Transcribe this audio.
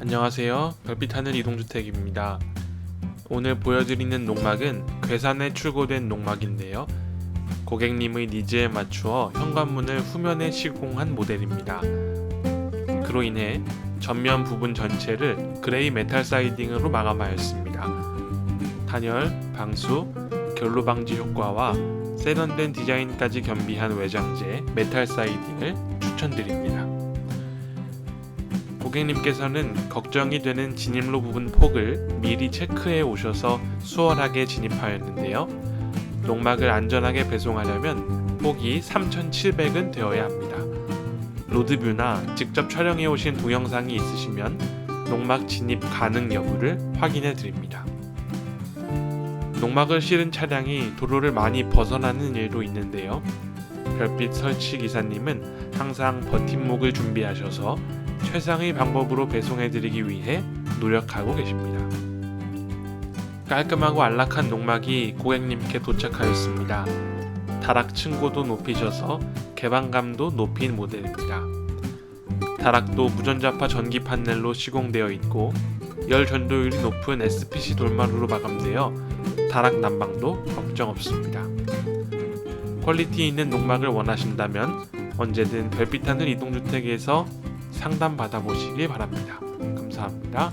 안녕하세요. 별빛하늘 이동주택입니다. 오늘 보여드리는 농막은 괴산에 출고된 농막인데요. 고객님의 니즈에 맞추어 현관문을 후면에 시공한 모델입니다. 그로 인해 전면 부분 전체를 그레이 메탈 사이딩으로 마감하였습니다. 단열, 방수, 결로 방지 효과와 세련된 디자인까지 겸비한 외장재 메탈 사이딩을 추천드립니다. 고객님께서는 걱정이 되는 진입로 부분 폭을 미리 체크해 오셔서 수월하게 진입하였는데요. 농막을 안전하게 배송하려면 폭이 3,700은 되어야 합니다. 로드뷰나 직접 촬영해 오신 동영상이 있으시면 농막 진입 가능 여부를 확인해 드립니다. 농막을 실은 차량이 도로를 많이 벗어나는 일도 있는데요. 별빛 설치 기사님은 항상 버팀목을 준비하셔서 최상의 방법으로 배송해드리기 위해 노력하고 계십니다. 깔끔하고 안락한 농막이 고객님께 도착하였습니다. 다락 층고도 높이셔서 개방감도 높인 모델입니다. 다락도 무전자파 전기 판넬로 시공되어 있고 열 전도율이 높은 SPC 돌마루로 마감되어 다락 난방도 걱정 없습니다. 퀄리티 있는 농막을 원하신다면 언제든 별빛하늘 이동주택에서 상담 받아보시기 바랍니다. 감사합니다.